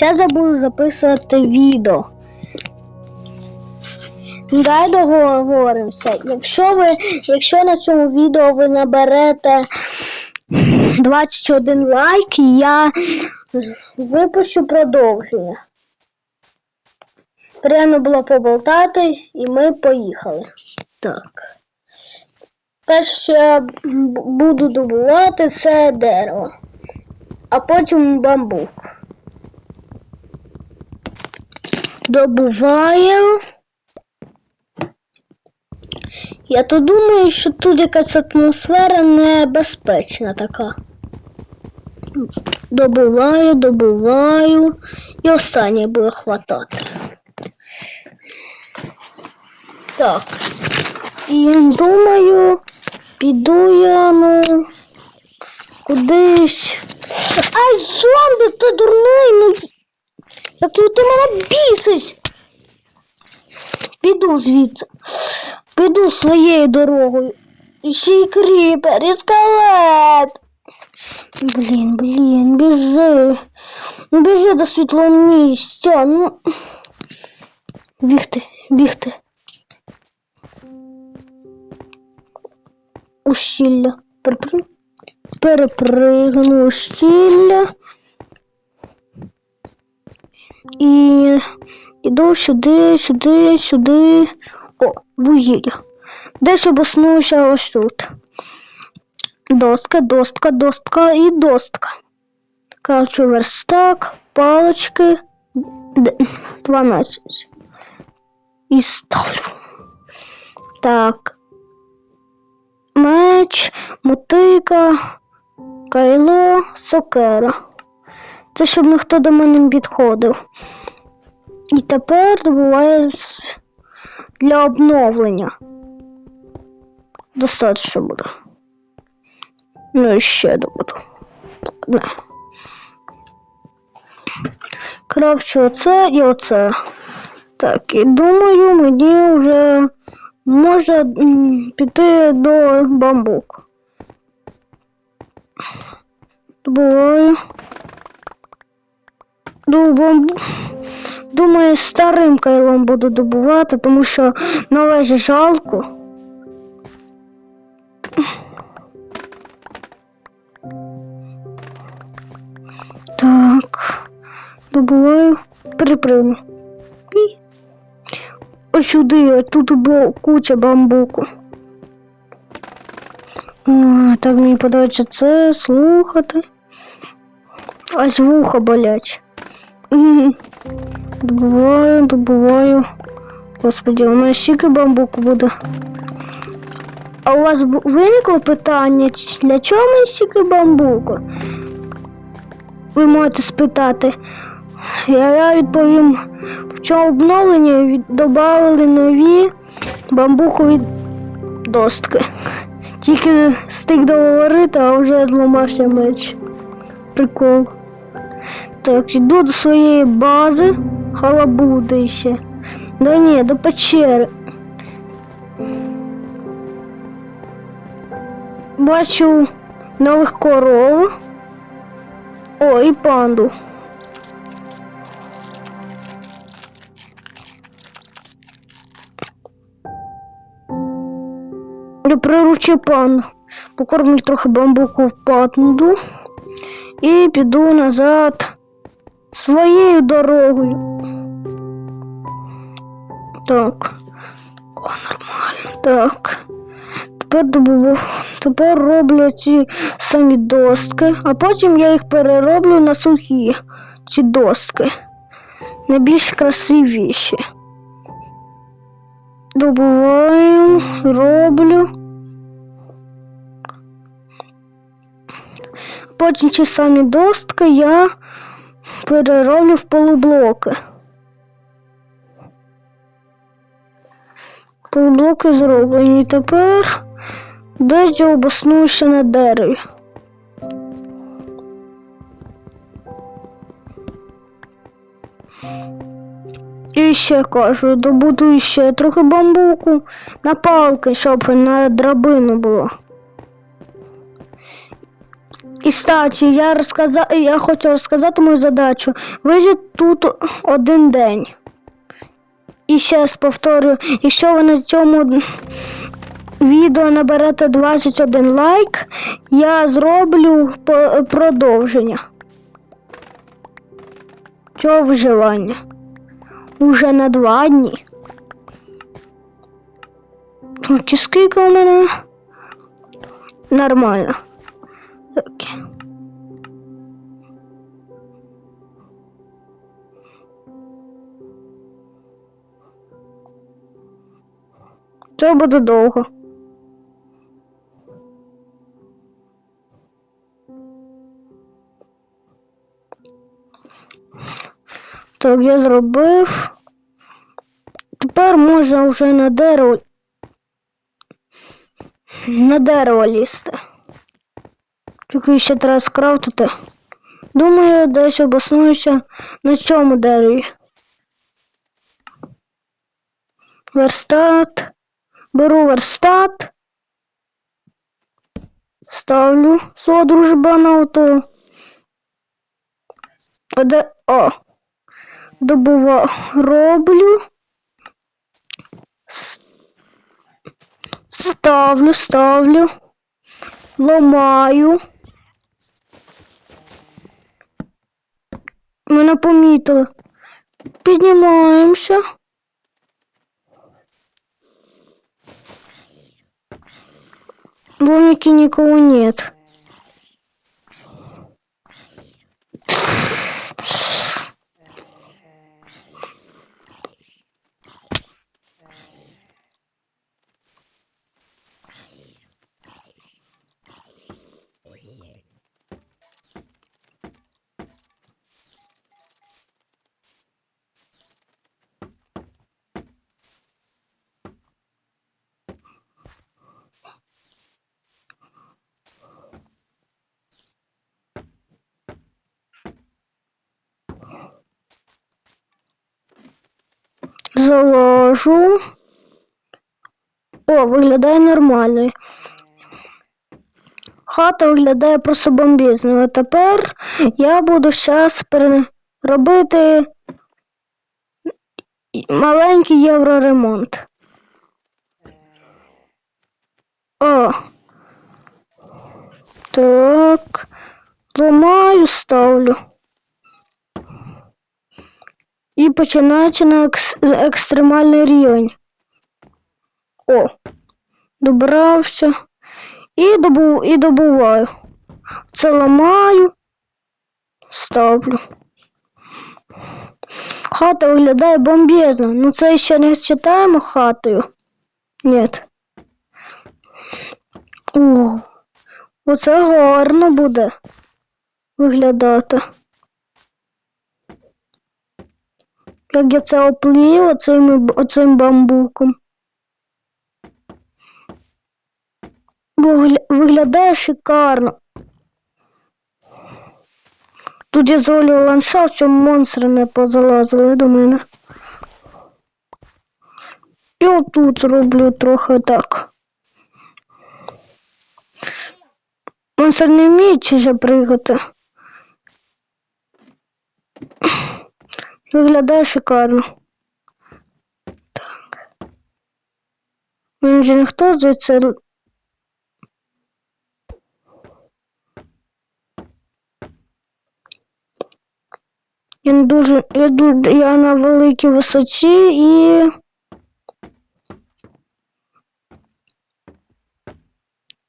Ще забув записувати відео. Дай договоримося. Якщо ви, якщо на цьому відео ви наберете 21 лайк, я випущу продовження. Приємно було поболтати, і ми поїхали. Так. Перше, я буду добувати, це дерево, а потім бамбук. Добуваю. Я то думаю, що тут якась атмосфера небезпечна така. Добуваю, добуваю. І останнє буде хватати. Так. І думаю, піду я, ну, кудись. Ай, зомбі, ти дурний, ну. Як ти мене бісиш? Піду звідси. Піду своєю дорогою. Ще й кріпер, і скелет. Блін, блін, біжи. Ну біжи до світлого місця. Ну. Бігти, бігти. Ущілля. Перепри... Перепригну ущілля. І іду сюди, сюди, сюди. О, вугілля. Дещо боснуся ось тут. Достка, достка, достка і достка. Коротше, верстак, палочки. 12. І ставлю. Так. Меч, мотика, кайло, сокера. Це щоб ніхто до мене не підходив. І тепер добуває для обновлення. Достатньо буде. Ну і ще добуду. Не. Кравчу оце і оце. Так, і думаю, мені вже може піти до бамбук. Добуваю. До. Думаю, старим кайлом буду добувати, тому що нове ж жалко. Так, добуваю, перепригну. І ось сюди, ось тут було куча бамбуку. О, так мені подобається це слухати. Аж вуха болять. Добуваю, добуваю. Господи, у мене стільки бамбуку буде. А у вас виникло питання, для чого мені стільки бамбуку? Ви можете спитати. Я, відповім, в цьому обновленні від- додали нові бамбукові достки. Тільки встиг договорити, а вже зламався меч. Прикол. Так, йду до своєї бази. Халабуди ще. Да ні, до печери. Бачу нових коров. О, і панду. Я приручу панду. Покормлю трохи бамбуку в панду. І піду назад своєю дорогою. Так. О, нормально. Так. Тепер. Тепер роблю ці самі доски, а потім я їх перероблю на сухі ці доски. На більш красивіші. Добуваю, роблю. Потім ці самі доски я перероблю в полублоки. Полублоки зроблені. І тепер десь я обосную ще на дереві. І ще кажу, добуду ще трохи бамбуку на палки, щоб на драбину було. І І стачі, я розказа... я хочу розказати мою задачу. Вижити тут один день. І ще раз повторюю, якщо ви на цьому відео наберете 21 лайк, я зроблю продовження. Цього виживання. Уже на два дні. Так, і скільки у мене? Нормально. Окей. Це буде довго. Так, я зробив. Тепер можна вже на дерево. На дерево лізти. Тільки ще треба скрафтити. Думаю, десь обоснуюся на цьому дереві. Верстат. Беру верстат. Ставлю свого дружбана ото. А де. О. Добува. Роблю. Ставлю, ставлю. Ламаю. Мене помітили. Піднімаємося. В домике никого нет. Заложу. О, виглядає нормально. Хата виглядає просто бомбізно. А тепер я буду зараз робити маленький євроремонт. О. Так. Ламаю, ставлю. І починається на екс- екстремальний рівень. О, добрався. І, добу, і добуваю. Це ламаю, ставлю. Хата виглядає бомбезно. Ну це ще не читаємо хатою. Ні. О, оце гарно буде виглядати. Як я це оплів оцим, оцим бамбуком. Вигля- Виглядає шикарно. Тут я зроблю ландшафт, щоб монстри не позалазили до мене. І отут зроблю трохи так. Монстр не вміють ще пригати. Виглядає шикарно. Так. Мені вже ніхто звідси. Я дуже. Я, я на великій висоті і.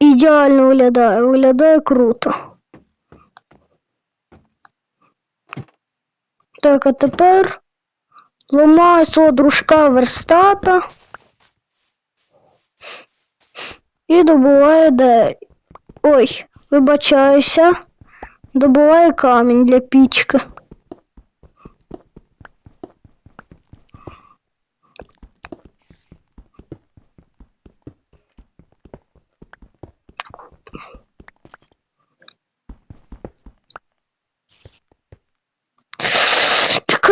Ідеально виглядає, виглядає круто. Так, а тепер ламаю свого дружка верстата і добуваю де. Ой, вибачаюся. Добуваю камінь для пічки.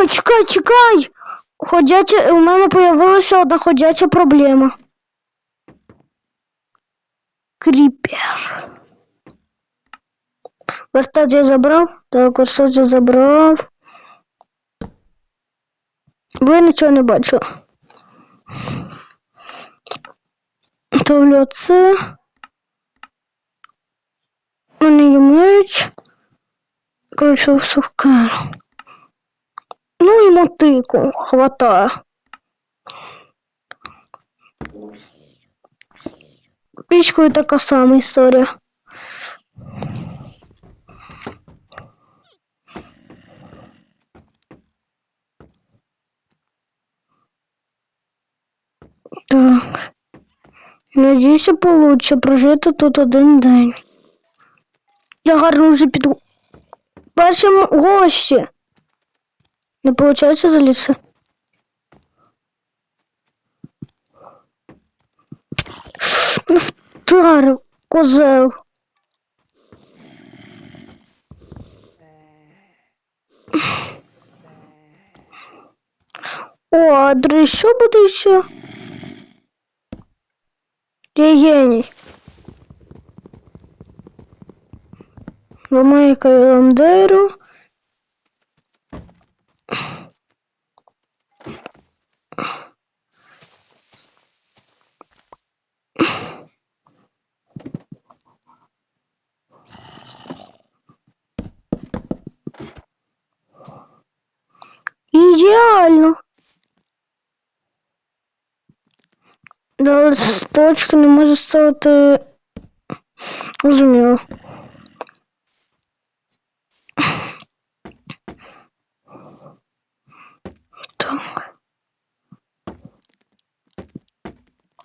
Чекай, чекай, чекай! Ходяча, у мене появилася одна ходяча проблема. Кріпер. Верстат я забрав. Так, верстат я забрав. Бо я нічого не бачу. Ставлю це. Мене є меч. Коротше, сухару. Ну і мотику хватає. Пічкою така сама історія. Так. Надіюся, получше прожити тут один день. Я гарно вже піду. Перші м- гості. Не виходить залізти? Ну, вдарив, козел. О, а друзі, що буде ще? Я геній. Ламаю календарю. Ідеально. Да, точки не може ставити. Розуміло. Так.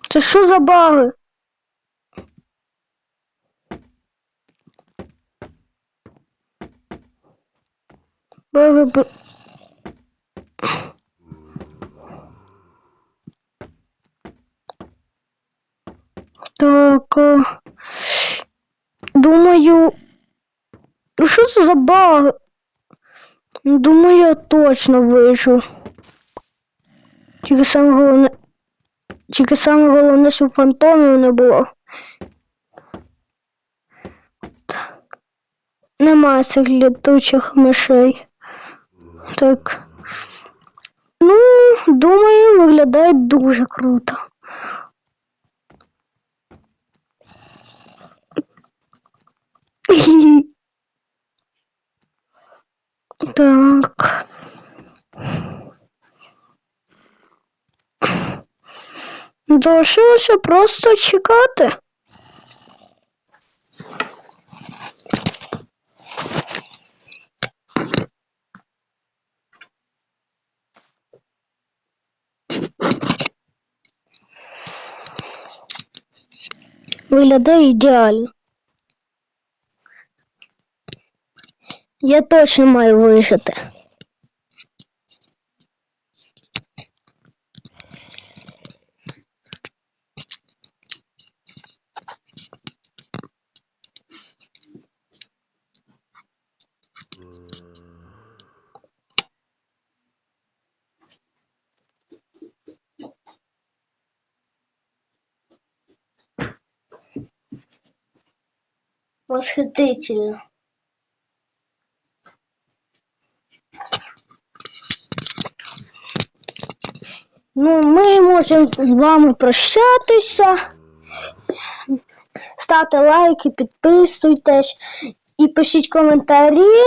Це що за баги? Баги. Думаю. Ну що це за баг? Думаю, я точно вижу. Тільки саме головне. Тільки саме головне, щоб фантомів не було. Так. Немає цих літучих мишей. Так. Ну, думаю, виглядає дуже круто. Так. Залишилося просто чекати. Виглядає ідеально. Я точно маю вижити. Восхитительно. Можемо з вами прощатися. Ставте лайки, підписуйтесь і пишіть коментарі.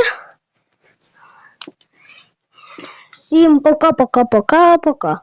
Всім пока-пока-пока-пока.